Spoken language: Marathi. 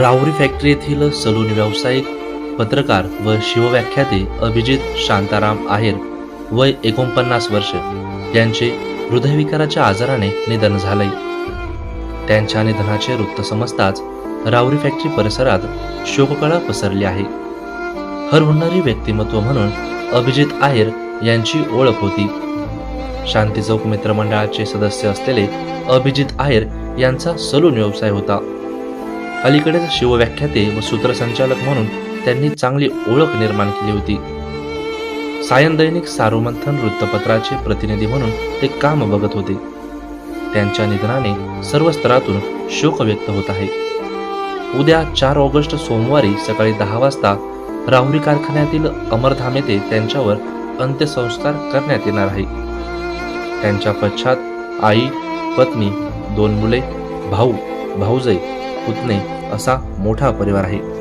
राहुरी फॅक्टरी येथील सलून व्यावसायिक पत्रकार व शिवव्याख्याते अभिजित शांताराम आहेर वय एकोणपन्नास वर्ष. यांचे हृदयविकाराच्या आजाराने निधन झाले त्यांच्या निधनाचे वृत्त समजताच रावरी फॅक्टरी परिसरात शोककळा पसरली आहे. हरहुन्नरी व्यक्तिमत्व म्हणून अभिजित आहेर यांची ओळख होती. शांती चौक मित्रमंडळाचे सदस्य असलेले अभिजित आहेर यांचा सलून व्यवसाय होता. अलीकडेच शिवव्याख्याते व सूत्रसंचालक म्हणून त्यांनी चांगली ओळख निर्माण केली होती. सायन दैनिक सार्वमंथन वृत्तपत्राचे प्रतिनिधी म्हणून ते काम बघत होते. त्यांच्या निधनाने सर्व स्तरातून शोक व्यक्त होत आहे. उद्या चार ऑगस्ट सोमवारी सकाळी दहा वाजता राहुरी कारखान्यातील अमरधाम येथे त्यांच्यावर अंत्यसंस्कार करण्यात येणार आहे. त्यांच्या पश्चात आई पत्नी दोन मुले भाऊ भाऊजई पुतणे असा मोठा परिवार आहे.